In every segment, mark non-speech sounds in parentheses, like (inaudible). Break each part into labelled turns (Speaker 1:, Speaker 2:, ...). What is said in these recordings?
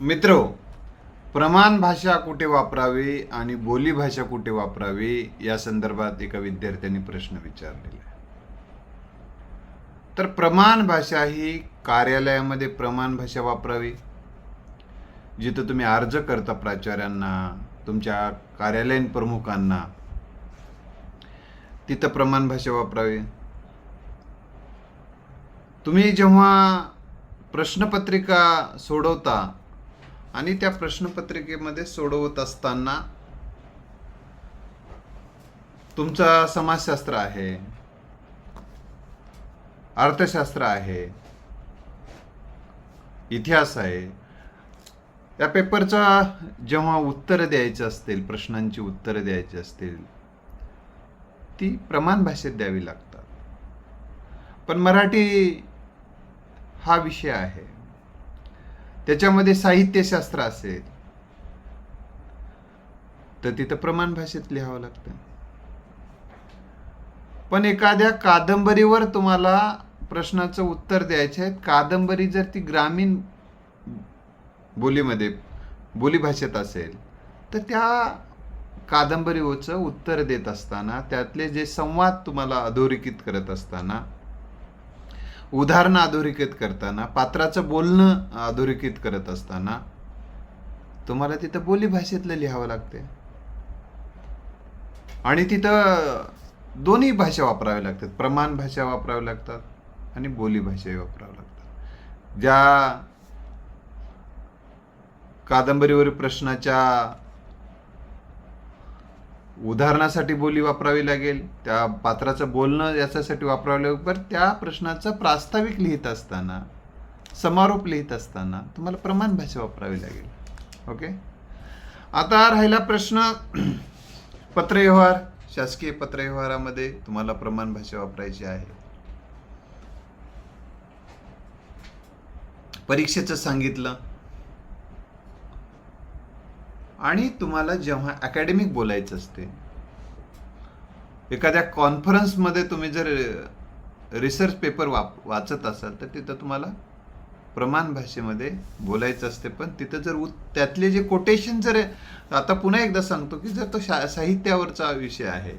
Speaker 1: मित्र प्रमाण भाषा कुठे वापरावी आणि बोली भाषा कुठे वापरावी या संदर्भात एका विद्यार्थ्यांनी प्रश्न विचारलेला आहे. तर प्रमाण भाषा ही कार्यालयामध्ये प्रमाण भाषा वापरावी जिथं तुम्ही अर्ज करता प्राचार्यांना तुमच्या कार्यालयीन प्रमुखांना तिथं प्रमाण भाषा वापरावी. तुम्ही जेव्हा प्रश्नपत्रिका सोडवता आणि त्या प्रश्नपत्रिकेमध्ये सोडवत असताना तुमचं समाजशास्त्र आहे अर्थशास्त्र आहे इतिहास आहे. या पेपरचा जेव्हा उत्तर द्यायचे असतील प्रश्नांची उत्तरं द्यायची असतील ती प्रमाण भाषेत द्यावी लागतात. पण मराठी हा विषय आहे. त्याच्यामध्ये साहित्यशास्त्र असेल. तर तिथं प्रमाण भाषेत लिहावं लागतं. पण एखाद्या कादंबरीवर तुम्हाला प्रश्नाचं उत्तर द्यायचे आहे कादंबरी जर ती ग्रामीण बोलीमध्ये बोलीभाषेत असेल तर त्या कादंबरीवरचं उत्तर देत असताना त्यातले जे संवाद तुम्हाला अधोरेखित करत असताना उदाहरणं अधोरेखित करताना पात्राचं बोलणं अधोरेखित करत असताना तुम्हाला तिथं बोलीभाषेतलं लिहावं लागते आणि तिथं दोन्ही भाषा वापराव्या लागतात. प्रमाण भाषा वापराव्या लागतात आणि बोली भाषाही वापराव्या लागतात. ज्या कादंबरीवर प्रश्नाच्या उदाहरणासाठी बोली वापरावी लागेल त्या पात्राचं बोलणं याच्यासाठी वापरावं लागेल पण त्या प्रश्नाचं प्रास्ताविक लिहित असताना समारोप लिहित असताना तुम्हाला प्रमाण भाषा वापरावी लागेल. ओके? आता राहिला प्रश्न (clears throat) पत्रव्यवहार. शासकीय पत्रव्यवहारामध्ये तुम्हाला प्रमाण भाषा वापरायची आहे. परीक्षेचं सांगितलं. आणि तुम्हाला जेव्हा अकॅडमिक बोलायचं असते एखाद्या कॉन्फरन्समध्ये तुम्ही जर रिसर्च पेपर वाप वाचत असाल तर तिथं तुम्हाला प्रमाण भाषेमध्ये बोलायचं असते. पण तिथं जर उ त्यातले जे कोटेशन जर आता पुन्हा एकदा सांगतो की जर तो शा साहित्यावरचा विषय आहे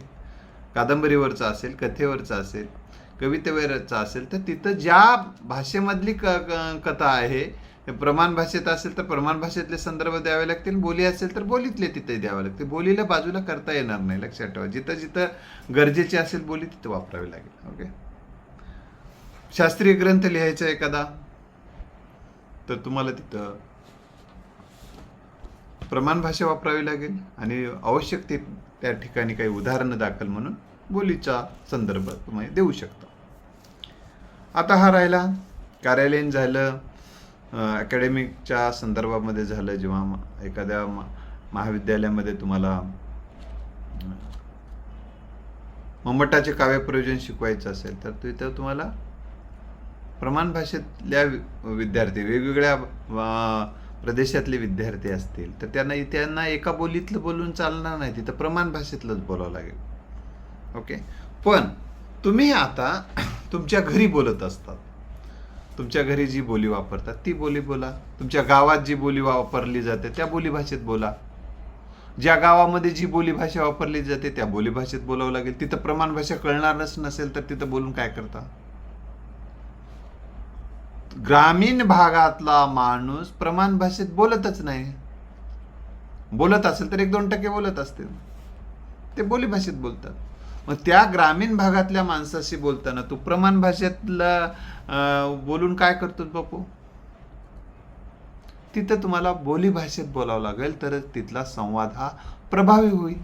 Speaker 1: कादंबरीवरचा असेल कथेवरचा असेल कवितेवरचा असेल तर तिथं ज्या भाषेमधली क क- कथा आहे प्रमाण भाषेत असेल तर प्रमाण भाषेतले संदर्भ द्यावे लागतील. बोली असेल तर बोलीतले तिथे द्यावे लागतील. बोलीला बाजूला करता येणार नाही लक्षात ठेवा. जिथं जिथं गरजेची असेल बोली तिथं वापरावी लागेल. ओके? शास्त्रीय ग्रंथ लिहायचा एखादा तर तुम्हाला तिथं प्रमाण भाषा वापरावी लागेल आणि आवश्यक ते त्या ठिकाणी काही उदाहरणं दाखल म्हणून बोलीचा संदर्भ तुम्ही देऊ शकता. आता हा राहिला. कार्यालयीन झालं. अकॅडमिकच्या संदर्भामध्ये झालं जेव्हा एखाद्या महाविद्यालयामध्ये तुम्हाला मम्मटाचे काव्यप्रयोजन शिकवायचं असेल तर तिथं तुम्हाला प्रमाण भाषेतल्या विद्यार्थी वेगवेगळ्या प्रदेशातले विद्यार्थी असतील तर त्यांना त्यांना एका बोलीतलं बोलून चालणार नाही तिथं प्रमाण भाषेतलंच बोलावं लागेल. ओके पण तुम्ही आता तुमच्या घरी बोलत असतात. तुमच्या घरी जी बोली वापरतात ती बोली बोला. तुमच्या गावात जी बोली वापरली जाते त्या बोली भाषेत बोला. ज्या गावामध्ये जी बोली भाषा वापरली जाते त्या बोली भाषेत बोलावं लागेल. तिथं प्रमाण भाषा कळणारच नसेल तर तिथं बोलून काय करता? ग्रामीण भागातला माणूस प्रमाण भाषेत बोलतच नाही. बोलत असेल तर एक दोन टक्के बोलत असतील. ते बोली भाषेत बोलतात. मग त्या ग्रामीण भागातल्या माणसाशी बोलताना तू प्रमाण भाषेतला बोलून काय करतो बापू? तिथं तुम्हाला बोली भाषेत बोलावं लागेल तरच तिथला संवाद हा प्रभावी होईल.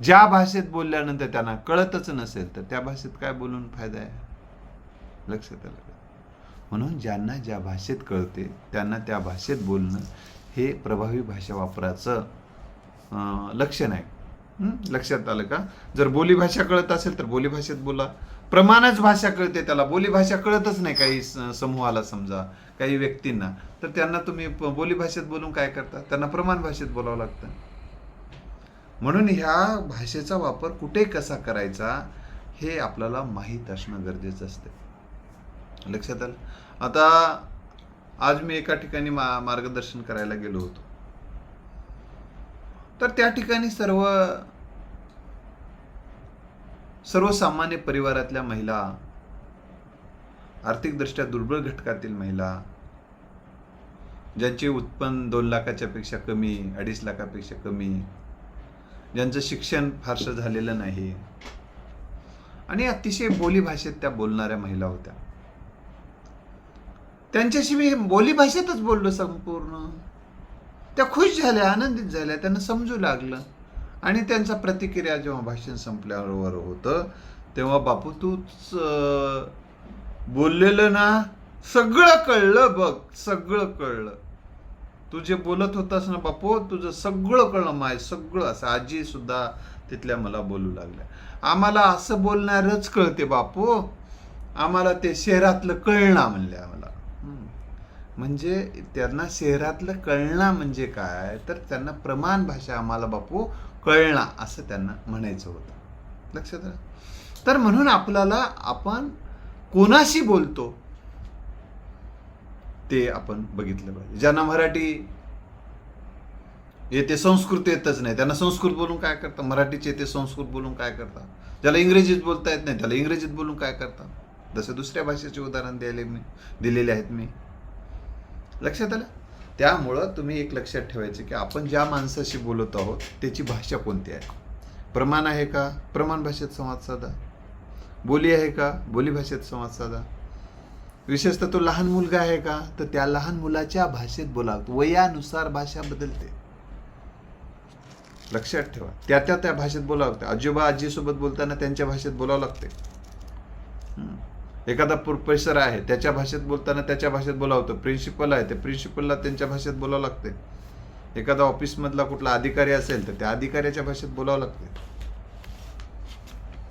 Speaker 1: ज्या भाषेत बोलल्यानंतर त्यांना कळतच नसेल तर त्या भाषेत काय बोलून फायदा आहे? लक्षात आलं म्हणून ज्यांना ज्या भाषेत कळते त्यांना त्या भाषेत बोलणं हे प्रभावी भाषा वापराचं लक्षण आहे. लक्षात आलं का? जर बोलीभाषा कळत असेल तर बोलीभाषेत बोला. प्रमाणच भाषा कळते त्याला. बोलीभाषा कळतच नाही काही स- समूहाला समजा काही व्यक्तींना. तर त्यांना तुम्ही प- बोलून काय करता? त्यांना प्रमाण भाषेत बोलावं लागतं. म्हणून ह्या भाषेचा वापर कुठे कसा करायचा हे आपल्याला माहीत असणं गरजेचं असते. लक्षात आलं? आता आज मी एका ठिकाणी मा मार्गदर्शन करायला गेलो होतो. तर त्या ठिकाणी सर्व सर्वसामान्य परिवारातल्या महिला आर्थिकदृष्ट्या दुर्बल घटकातील महिला ज्यांचे उत्पन्न दोन लाखाच्या पेक्षा कमी अडीच लाखापेक्षा कमी ज्यांचं शिक्षण फारसं झालेलं नाही आणि अतिशय बोली भाषेत त्या बोलणाऱ्या महिला होत्या. त्यांच्याशी मी बोली भाषेतच बोललो संपूर्ण. त्या खुश झाल्या आनंदित झाल्या त्यांना समजू लागलं. आणि त्यांचा प्रतिक्रिया जेव्हा भाषण संपल्यावर होतं तेव्हा बापू तूच बोललेलं ना सगळं कळलं बघ सगळं कळलं. तू जे बोलत होतास ना बापू तुझं सगळं कळलं माय सगळं असं. आजी सुद्धा तिथल्या मला बोलू लागल्या. आम्हाला असं बोलणारच कळते बापू. आम्हाला ते शहरातलं कळणं म्हणले आम्हाला म्हणजे त्यांना शहरातलं कळणं म्हणजे काय? तर त्यांना प्रमाण भाषा आम्हाला बापू कळणं असं त्यांना म्हणायचं होतं. लक्षात आलं? तर म्हणून आपल्याला आपण कोणाशी बोलतो ते आपण बघितलं पाहिजे. ज्यांना मराठी येते संस्कृत येतच नाही. त्यांना संस्कृत बोलून काय करतात? मराठीचे येते संस्कृत बोलून काय करतात? ज्याला इंग्रजीत बोलता येत नाही त्याला इंग्रजीत बोलून काय करतात? जसं दुसऱ्या भाषेचे उदाहरण द्यायले मी दिलेले आहेत मी. लक्षात आलं? त्यामुळं तुम्ही एक लक्षात ठेवायचं की आपण ज्या माणसाशी बोलत आहोत त्याची भाषा कोणती आहे? प्रमाण आहे का? प्रमाण भाषेत संवाद साधा. बोली आहे का? बोली भाषेत संवाद साधा. विशेषतः तो लहान मुलगा आहे का? तर त्या लहान मुलाच्या भाषेत बोला. वयानुसार भाषा बदलते. लक्षात ठेवा. त्या त्या त्या भाषेत बोलावं लागते. आजोबा आजीसोबत बोलताना त्यांच्या भाषेत बोलावं लागते. एखादा प्रोफेसर आहे त्याच्या भाषेत बोलताना त्याच्या भाषेत बोलावतं प्रिन्सिपल आहे ते प्रिन्सिपलला त्यांच्या भाषेत बोलावं लागते एखादा ऑफिसमधला कुठला अधिकारी असेल तर त्या अधिकाऱ्याच्या भाषेत बोलावं लागते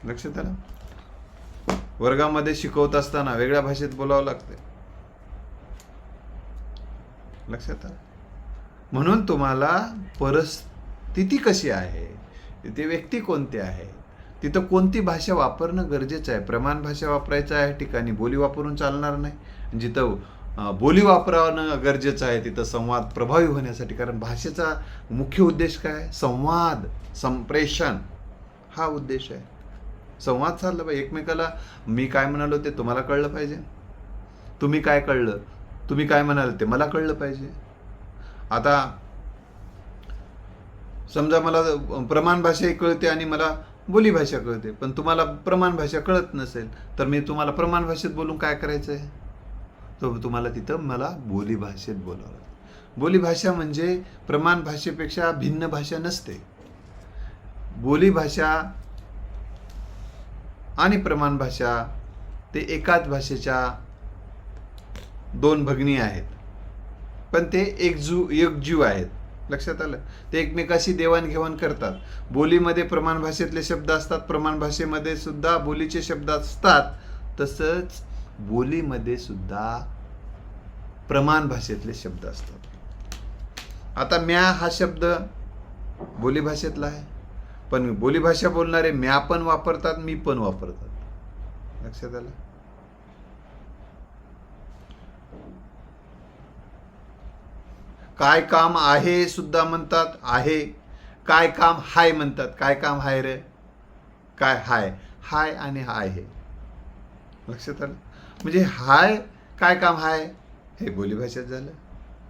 Speaker 1: लक्षात आलं? वर्गामध्ये शिकवत असताना वेगळ्या भाषेत बोलावं लागते लक्षात आलं? म्हणून तुम्हाला परिस्थिती कशी आहे? ती व्यक्ती कोणते आहे तिथं कोणती भाषा वापरणं गरजेचं आहे? प्रमाण भाषा वापरायचं आहे ठिकाणी बोली वापरून चालणार नाही. जिथं बोली वापरणं गरजेचं आहे तिथं संवाद प्रभावी होण्यासाठी. कारण भाषेचा मुख्य उद्देश काय? आहे? संवाद संप्रेषण हा उद्देश आहे. संवाद साधला पाहिजे. एकमेकाला मी काय म्हणालो ते तुम्हाला कळलं पाहिजे. तुम्ही काय कळलं? तुम्ही काय म्हणाल ते मला कळलं पाहिजे. आता समजा मला प्रमाण भाषाही कळते आणि मला बोलीभाषा कळते. पण तुम्हाला प्रमाण भाषा कळत नसेल तर मी तुम्हाला प्रमाण भाषेत बोलून काय करायचं आहे तर तुम्हाला तिथं मला बोली भाषेत बोलावं लागतं. बोली भाषा म्हणजे प्रमाण भाषेपेक्षा भिन्न भाषा नसते. बोली भाषा आणि प्रमाण भाषा ते एकाच भाषेच्या दोन भगिनी आहेत. पण ते एकजू एकजीव आहेत. लक्षात आलं? ते एकमेकाशी देवाणघेवाण करतात. बोलीमध्ये प्रमाण भाषेतले शब्द असतात. प्रमाण भाषेमध्ये सुद्धा बोलीचे शब्द असतात. तसंच बोलीमध्ये सुद्धा प्रमाण भाषेतले शब्द असतात. आता म्या हा शब्द बोली भाषेतला आहे. पण बोली भाषा बोलणारे म्या पण वापरतात मी पण वापरतात. लक्षात आलं? काय काम आहे सुद्धा म्हणतात आहे. काय काम हाय म्हणतात. काय काम हाय रे? काय हाय? हाय आणि हाय हे. लक्षात आलं? म्हणजे हाय काय काम हाय? हे बोली भाषेत झालं.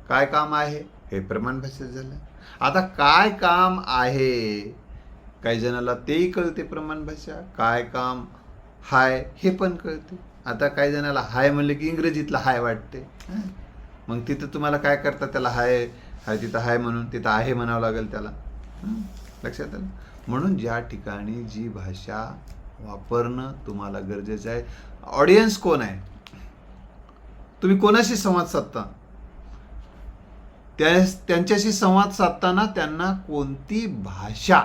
Speaker 1: काय काम आहे? हे प्रमाण भाषेत झालं. आता काय काम आहे? काही जणाला तेही कळते प्रमाण भाषा. काय काम हाय? हे पण कळते. आता काही जणाला हाय म्हणलं की इंग्रजीतलं हाय वाटते. मग तिथं तुम्हाला काय करतात त्याला हाय हाय तिथं हाय म्हणून तिथं आहे म्हणावं लागेल त्याला. लक्षात आलं? म्हणून ज्या ठिकाणी जी भाषा वापरणं तुम्हाला गरजेचं आहे ऑडियन्स कोण आहे? तुम्ही कोणाशी संवाद साधता? त्या त्यांच्याशी संवाद साधताना त्यांना कोणती भाषा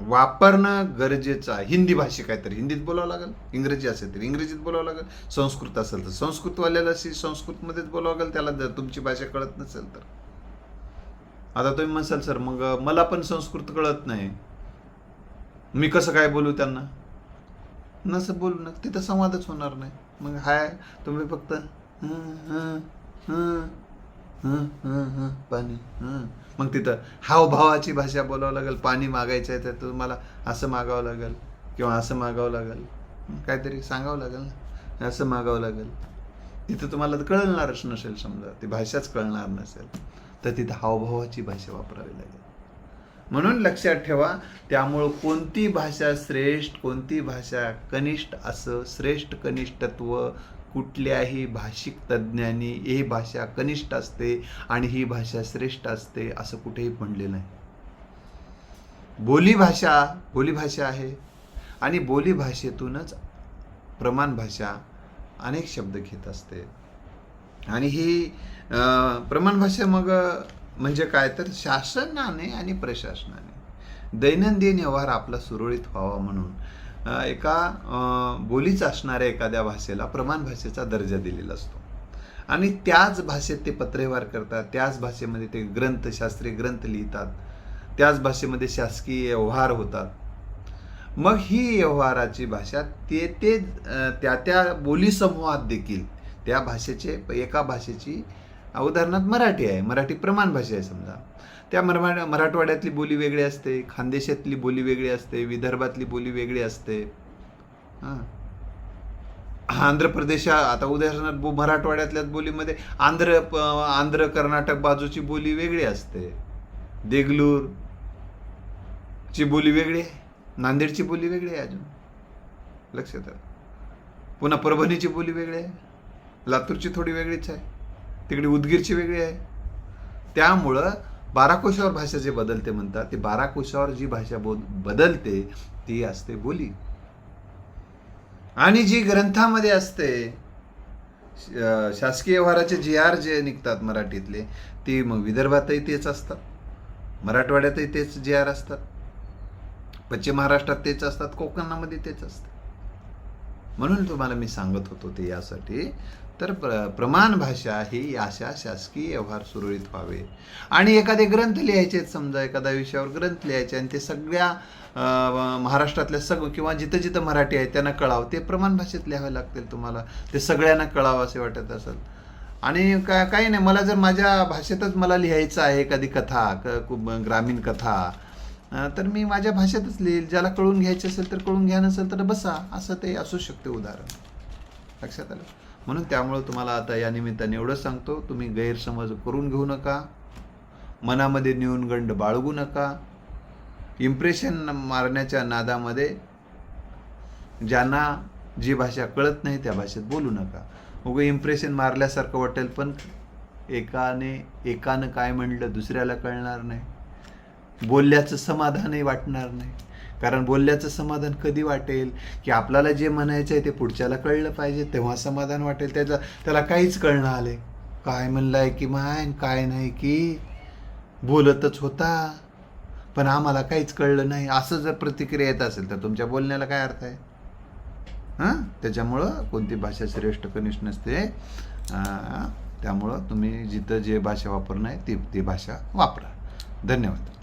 Speaker 1: वापरणं गरजेचं आहे. हिंदी भाषिक आहे तर हिंदीत बोलावं लागेल इंग्रजी असेल तर इंग्रजीत बोलावं लागेल संस्कृत असेल तर संस्कृतवाल्याला शी संस्कृतमध्येच बोलावं लागेल त्याला जर तुमची भाषा कळत नसेल तर. आता तुम्ही म्हणसाल सर मग मला पण संस्कृत कळत नाही. मी कसं काय बोलू त्यांना? नसं बोलू ना तिथं संवादच होणार नाही. मग हाय तुम्ही फक्त हं, हं, हं, पाणी मग तिथं हावभावाची भाषा बोलावं लागेल पाणी मागायचं आहे तर तुम्हाला असं मागावं लागेल किंवा असं मागावं लागेल. काहीतरी सांगावं लागेल ना? असं मागावं लागेल. तिथं तुम्हाला तर कळणारच नसेल समजा ती भाषाच कळणार नसेल. तर तिथं हावभावाची भाषा वापरावी लागेल. म्हणून लक्षात ठेवा त्यामुळं कोणती भाषा श्रेष्ठ कोणती भाषा कनिष्ठ असं श्रेष्ठ कनिष्ठत्व कुठल्याही भाषिक तज्ज्ञांनी ही भाषा कनिष्ठ असते आणि ही भाषा श्रेष्ठ असते असं कुठेही म्हणलेलं नाही. बोलीभाषा बोलीभाषा आहे आणि बोलीभाषेतूनच प्रमाण भाषा अनेक शब्द घेत असते. आणि ही प्रमाण भाषा मग म्हणजे काय तर शासनाने आणि प्रशासनाने दैनंदिन व्यवहार आपला सुरळीत व्हावा म्हणून एका बोलीच असणाऱ्या एखाद्या भाषेला प्रमाण भाषेचा दर्जा दिलेला असतो. आणि त्याच भाषेत ते पत्रव्यवहार करतात त्याच भाषेमध्ये ते ग्रंथ शास्त्रीय ग्रंथ लिहितात त्याच भाषेमध्ये शासकीय व्यवहार होतात. मग ही व्यवहाराची भाषा ते ते त्या त्या बोलीसमूहात देखील त्या भाषेचे एका भाषेची उदाहरणार्थ मराठी आहे. मराठी प्रमाण भाषा आहे समजा. त्या मरमा मराठवाड्यातली बोली वेगळी असते खानदेशातली बोली वेगळी असते विदर्भातली बोली वेगळी असते. हां. आंध्र प्रदेश आता उदाहरणार्थ बो- मराठवाड्यातल्याच बोलीमध्ये आंध्र प- आंध्र कर्नाटक बाजूची बोली वेगळी असते. देगलूर ची बोली वेगळी आहे. नांदेडची बोली वेगळी आहे अजून. लक्षात पुन्हा परभणीची बोली वेगळी आहे. लातूरची थोडी वेगळीच आहे. तिकडे उदगीरची वेगळी आहे. त्यामुळं बारा कोशावर भाषा जे बदलते म्हणतात ते बारा कोशावर जी भाषा बोल बदलते ती असते बोली. आणि जी ग्रंथामध्ये असते शासकीय व्यवहाराचे जी आर जे निघतात मराठीतले ते मग विदर्भातही तेच असतात. मराठवाड्यातही तेच जी आर असतात. पश्चिम महाराष्ट्रात तेच असतात. कोकणामध्ये तेच असतात म्हणून तुम्हाला मी सांगत होतो ते यासाठी तर प्र प्रमाण भाषा ही अशा शासकीय व्यवहार सुरळीत व्हावे. आणि एखादे ग्रंथ लिहायचे आहेत समजा एखाद्या विषयावर ग्रंथ लिहायचे आणि ते सगळ्या महाराष्ट्रातल्या सगळं किंवा जिथं जिथं मराठी आहे त्यांना कळावं. ते प्रमाण भाषेत लिहावे लागतील तुम्हाला. ते सगळ्यांना कळावं असे वाटत असेल. आणि काय काही नाही मला जर माझ्या भाषेतच मला लिहायचं आहे एखादी कथा क कु- ग्रामीण कथा तर मी माझ्या भाषेतच लिहिल. ज्याला कळून घ्यायचं असेल तर कळून घ्या नसेल तर बसा. असं ते असू शकते उदाहरण. लक्षात आलं? म्हणून त्यामुळं तुम्हाला आता या निमित्ताने एवढंच सांगतो तुम्ही गैरसमज करून घेऊ नका मनामध्ये न्यूनगंड बाळगू नका इम्प्रेशन मारण्याच्या नादामध्ये ज्यांना जी भाषा कळत नाही त्या भाषेत बोलू नका. उगं इम्प्रेशन मारल्यासारखं वाटेल पण एकाने एकानं काय म्हणलं दुसऱ्याला कळणार नाही. बोलल्याचं समाधानही वाटणार नाही. कारण बोलल्याचं समाधान कधी वाटेल? की आपल्याला जे म्हणायचं आहे ते पुढच्याला कळलं पाहिजे तेव्हा समाधान वाटेल. त्याचा त्याला काहीच कळणं आले काय म्हणलंय की माय काय नाही की बोलतच होता. पण आम्हाला काहीच कळलं नाही. असं जर प्रतिक्रिया येत असेल तर तुमच्या बोलण्याला काय अर्थ आहे? हां? त्याच्यामुळं कोणती भाषा श्रेष्ठ कनिष्ठ नसते. त्यामुळं तुम्ही जिथं जे भाषा वापरणं आहे ती ती भाषा वापरा. धन्यवाद.